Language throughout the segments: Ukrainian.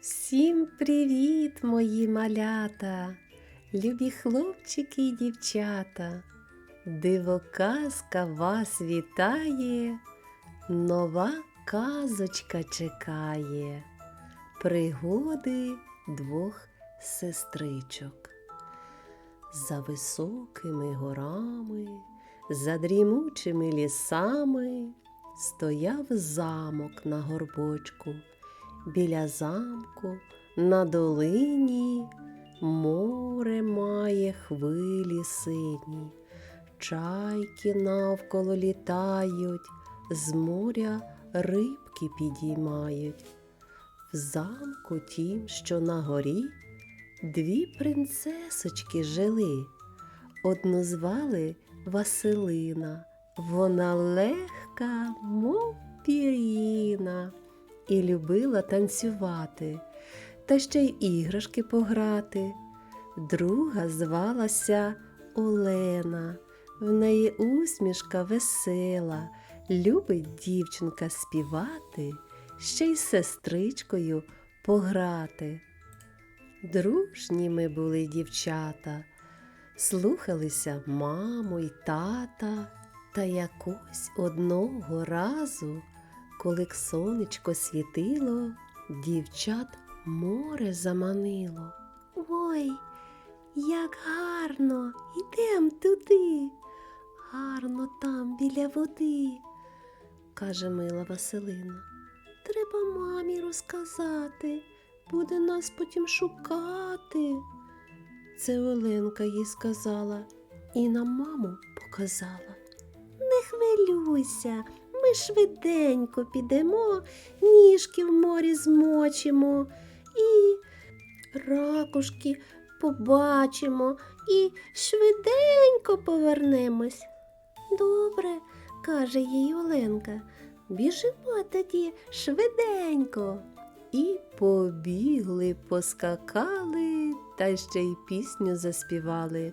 Всім привіт, мої малята, любі хлопчики і дівчата. Дивоказка вас вітає, нова казочка чекає. Пригоди двох сестричок. За високими горами, за дрімучими лісами стояв замок на горбочку. Біля замку на долині море має хвилі сині, чайки навколо літають, з моря рибки підіймають. В замку тім, що на горі, дві принцесочки жили. Одну звали Василина, вона легка, мов пір'їна і любила танцювати, та ще й іграшки пограти. Друга звалася Олена, в неї усмішка весела, любить дівчинка співати, ще й сестричкою пограти. Дружні ми були дівчата, слухалися маму й тата, та якось одного разу коли к сонечко світило, дівчат море заманило. Ой, як гарно, ідем туди. Гарно там біля води, каже мила Василина. Треба мамі розказати, буде нас потім шукати. Це Оленка їй сказала і на маму показала. Не хвилюйся, ми швиденько підемо, ніжки в морі змочимо і ракушки побачимо і швиденько повернемось. Добре, каже їй Оленка, біжимо тоді швиденько. І побігли, поскакали та ще й пісню заспівали.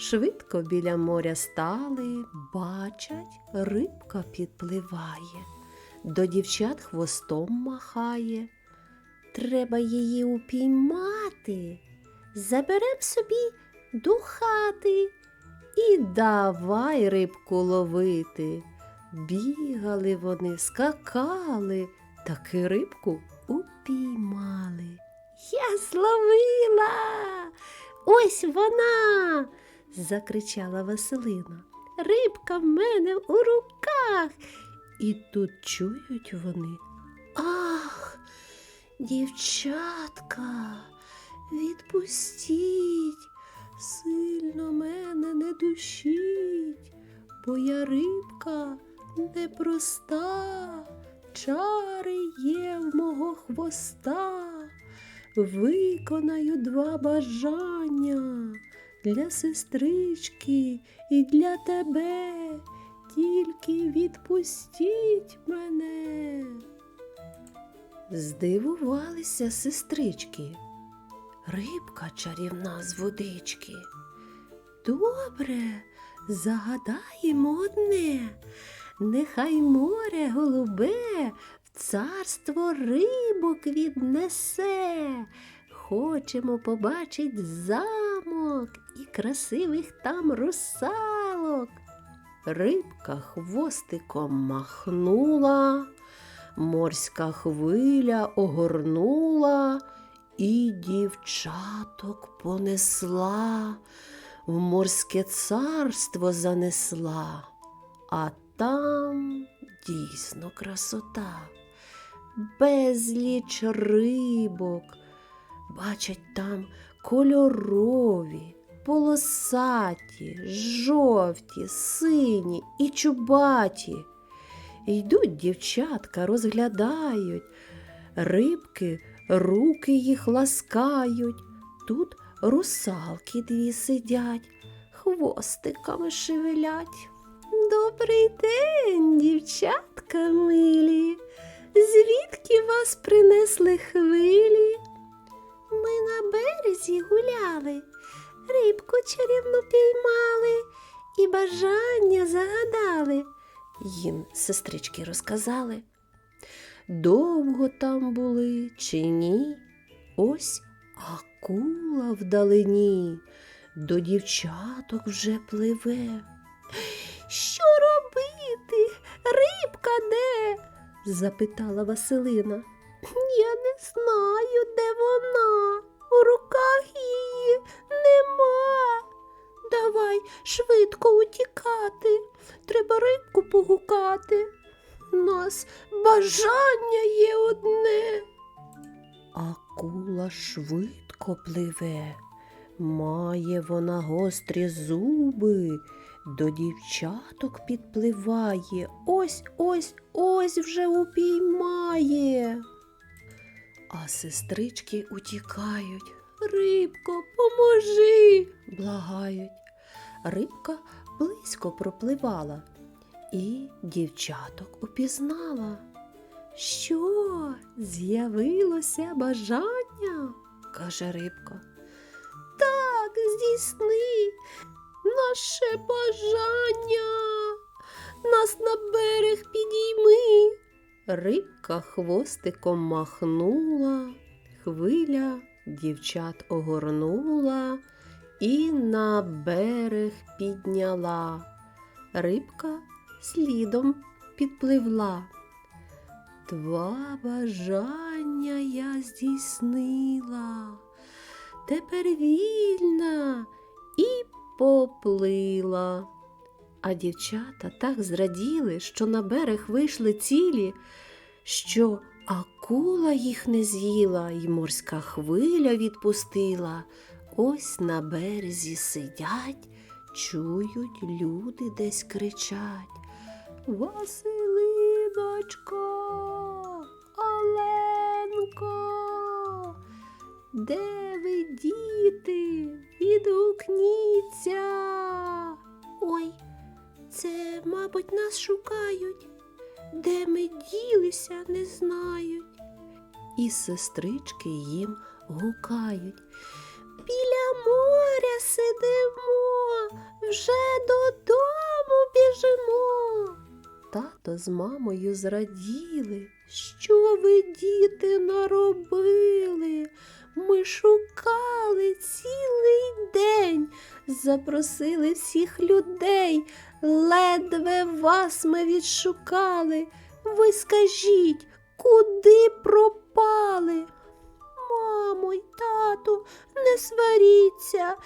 Швидко біля моря стали, бачать, рибка підпливає, до дівчат хвостом махає. Треба її упіймати, заберем собі до хати і давай рибку ловити. Бігали вони, скакали, таки рибку упіймали. Я зловила. Ось вона закричала Василина. Рибка в мене у руках. І тут чують вони. Ах, дівчатка, відпустіть, сильно мене не душіть, бо я рибка непроста, чари є в мого хвоста. Виконаю два бажання для сестрички і для тебе. Тільки відпустіть мене. Здивувалися сестрички. Рибка чарівна з водички. Добре, загадаємо одне. Нехай море голубе в царство рибок віднесе. Хочемо побачить замок і красивих там русалок. Рибка хвостиком махнула, морська хвиля огорнула і дівчаток понесла, в морське царство занесла, а там дійсно красота, безліч рибок. Бачать там кольорові, полосаті, жовті, сині і чубаті. Йдуть дівчатка, розглядають, рибки руки їх ласкають. Тут русалки дві сидять, хвостиками шевелять. Добрий день, дівчатка милі. Звідки вас принесли хвилі? Ми на березі гуляли, рибку чарівну піймали і бажання загадали. Їм сестрички розказали. Довго там були чи ні, Ось акула вдалині, до дівчаток вже пливе. Що робити? Рибка де? запитала Василина. Я не знаю, де вона. У руках її нема. Давай швидко утікати. Треба рибку погукати. Нас бажання є одне. Акула швидко пливе. Має вона гострі зуби, до дівчаток підпливає. Ось ось ось вже упіймає. А сестрички утікають. Рибко, поможи, благають. Рибка близько пропливала і дівчаток упізнала. Що, з'явилося бажання? каже рибка. Так, здійсни наше бажання. Нас на берег підійми. Рибка хвостиком махнула, хвиля дівчат огорнула і на берег підняла. Рибка слідом підпливла. Два бажання я здійснила, тепер вільна і поплила. А дівчата так зраділи, що на берег вийшли цілі, що акула їх не з'їла, й морська хвиля відпустила. Ось на березі сидять, чують, люди десь кричать. Василиночко, Оленко, де ви, діти? Відгукніться. Ой, це, мабуть, нас шукають. Де ми ділися, не знають. І сестрички їм гукають. Біля моря сидимо, вже додому біжимо. Тато з мамою зраділи. Що ви, діти, наробили? Ми шукали цілий день, запросили всіх людей, ледве вас ми відшукали. Ви скажіть, куди пропали? Мамо й тату, не сваріться,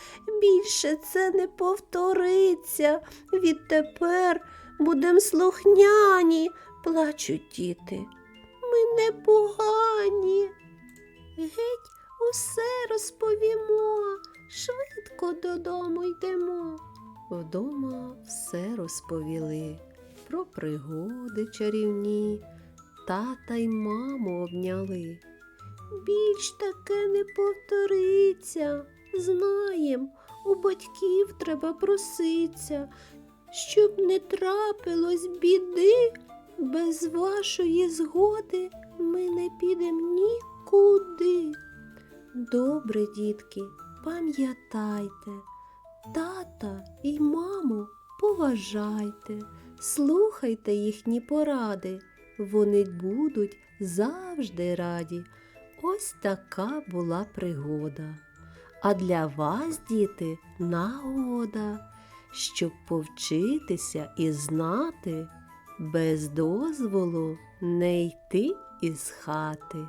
більше це не повториться. Відтепер будем слухняні, плачуть діти. Ми непогані. Геть усе розповімо, швидко додому йдемо. Вдома все розповіли про пригоди чарівні, тата й маму обняли. Більш таке не повториться. Знаєм, у батьків треба проситься, щоб не трапилось біди. Без вашої згоди ми не підемо нікуди. Добре, дітки, пам'ятайте, тата і маму поважайте, слухайте їхні поради, вони будуть завжди раді. Ось така була пригода. А для вас, діти, нагода, щоб повчитися і знати, без дозволу не йти із хати.